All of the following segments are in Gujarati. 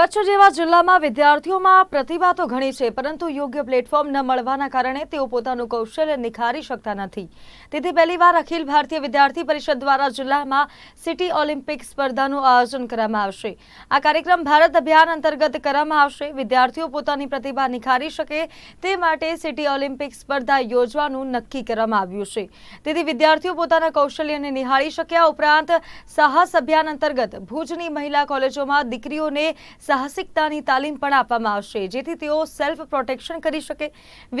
કચ્છ જેવા જિલ્લામાં વિદ્યાર્થીઓમાં પ્રતિભા તો ઘણી છે, પરંતુ યોગ્ય પ્લેટફોર્મ ન મળવાના કારણે તેઓ પોતાનું કૌશલ્ય નિખારી શકતા નથી. તેથી પહેલીવાર અખિલ ભારતીય વિદ્યાર્થી પરિષદ દ્વારા જિલ્લામાં સિટી ઓલિમ્પિક સ્પર્ધાનું આયોજન કરવામાં આવશે. આ કાર્યક્રમ ભારત અભિયાન અંતર્ગત કરવામાં આવશે. વિદ્યાર્થીઓ પોતાની પ્રતિભા નિખારી શકે તે માટે સિટી ઓલિમ્પિક સ્પર્ધા યોજવાનું નક્કી કરવામાં આવ્યું છે. તેથી વિદ્યાર્થીઓ પોતાના કૌશલ્યને નિહાળી શક્યા ઉપરાંત સાહસ અભિયાન અંતર્ગત ભુજની મહિલા કોલેજોમાં દીકરીઓને સાહસિકતાની તાલીમ પણ આપવામાં આવશે, જેથી તેઓ સેલ્ફ પ્રોટેક્શન કરી શકે.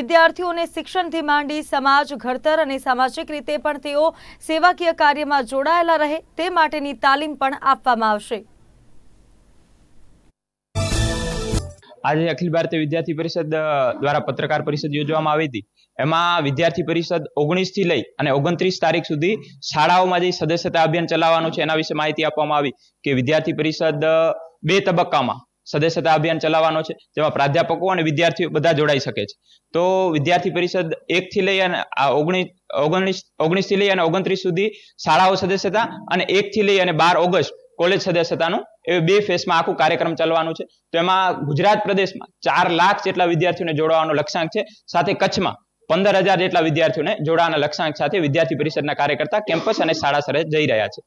વિદ્યાર્થીઓને શિક્ષણથી માંડી સમાજ ઘડતર અને સામાજિક રીતે પણ તેઓ સેવાકીય કાર્યમાં જોડાયેલા રહે, તે માટેની તાલીમ પણ આપવામાં આવશે. આજે અખિલ ભારતીય વિદ્યાર્થી પરિષદ દ્વારા પત્રકાર પરિષદ યોજવામાં આવી હતી. એમાં વિદ્યાર્થી પરિષદ ઓગણીસથી લઈ અને ઓગણત્રીસ તારીખ સુધી શાળાઓમાં જે સદસ્યતા અભિયાન ચલાવવાનું છે, એના વિશે માહિતી આપવામાં આવી કે વિદ્યાર્થી પરિષદ બે તબક્કામાં સદસ્યતા અભિયાન ચલાવવાનો છે, જેમાં પ્રાધ્યાપકો અને વિદ્યાર્થીઓ બધા જોડાઈ શકે છે. તો વિદ્યાર્થી પરિષદ એક થી લઈ અને ઓગણીસ ઓગણીસ ઓગણીસથી લઈ અને ઓગણત્રીસ સુધી શાળાઓ સદસ્યતા અને એક થી લઈ અને બાર ઓગસ્ટ કોલેજ સદસ્યતાનું એ બે ફેસમાં આખું કાર્યક્રમ ચાલવાનું છે. તો એમાં ગુજરાત પ્રદેશમાં ચાર લાખ જેટલા વિદ્યાર્થીઓને જોડવાનો લક્ષ્યાંક છે, સાથે કચ્છમાં પંદર હજાર જેટલા વિદ્યાર્થીઓને જોડાવાના લક્ષ્યાંક સાથે વિદ્યાર્થી પરિષદના કાર્યકર્તા કેમ્પસ અને શાળા સ્તરે જઈ રહ્યા છે.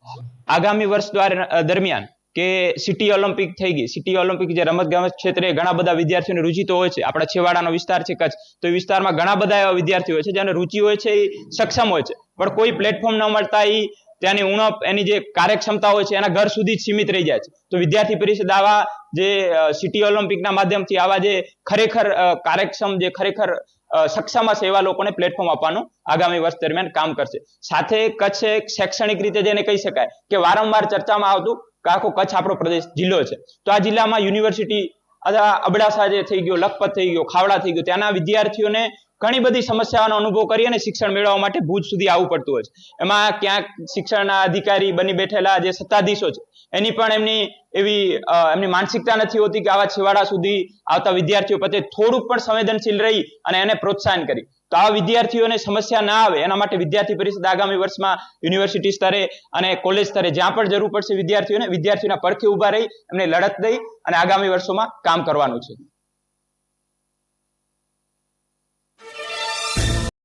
આગામી વર્ષ દ્વારા દરમિયાન કે સિટી ઓલિમ્પિક થઈ ગઈ. સિટી ઓલિમ્પિક જે રમત ગમત ક્ષેત્રે ઘણા બધા વિદ્યાર્થીઓને રુચિ હોય છે. આપણા છેવાડાનો વિસ્તાર છે કચ્છ. તો એ વિસ્તારમાં ઘણા બધા એવા વિદ્યાર્થીઓ હોય છે જેને રુચિ હોય છે એ સક્ષમ હોય છે. પણ કોઈ પ્લેટફોર્મ ન મળતા એ ત્યાંની ઉણપ, એની જે કાર્યક્ષમતા હોય છે, એના ઘર સુધી જ સીમિત રહી જાય છે. તો વિદ્યાર્થી પરિષદ આવા જે સિટી ઓલિમ્પિકના માધ્યમથી આવા જે ખરેખર કાર્યક્ષમ જે ખરેખર અ, સક્ષમ હશે એવા લોકોને પ્લેટફોર્મ આપવાનું આગામી વર્ષ દરમિયાન કામ કરશે. સાથે કચ્છ એક શૈક્ષણિક રીતે જેને કહી શકાય કે વારંવાર ચર્ચામાં આવતું કે આખો કચ્છ આપણો પ્રદેશ જિલ્લો છે. તો આ જિલ્લામાં યુનિવર્સિટી અથવા અબડાસા જે થઈ ગયો લખપત થઈ ગયો ખાવડા થઈ ગયો ત્યાંના વિદ્યાર્થીઓને ઘણી બધી સમસ્યાઓનો અનુભવ કરી અને શિક્ષણ મેળવવા માટે ભુજ સુધી આવવું પડતું હોય છે. એમાં ક્યાંક શિક્ષણના અધિકારી બની બેઠેલા જે સત્તાધીશો છે, એની પણ એમની એવી એમની માનસિકતા નથી હોતી કે આવા છેવાડા સુધી આવતા વિદ્યાર્થીઓ પ્રત્યે થોડુંક પણ સંવેદનશીલ રહી અને એને પ્રોત્સાહન કરી. તો આ વિદ્યાર્થીઓને સમસ્યા ના આવે, એના માટે વિદ્યાર્થી પરિષદ આગામી વર્ષમાં યુનિવર્સિટી સ્તરે અને કોલેજ સ્તરે જ્યાં પણ જરૂર પડશે વિદ્યાર્થીઓને, વિદ્યાર્થીઓના પડખે ઊભા રહી, એમને લડત દઈ અને આગામી વર્ષોમાં કામ કરવાનું છે.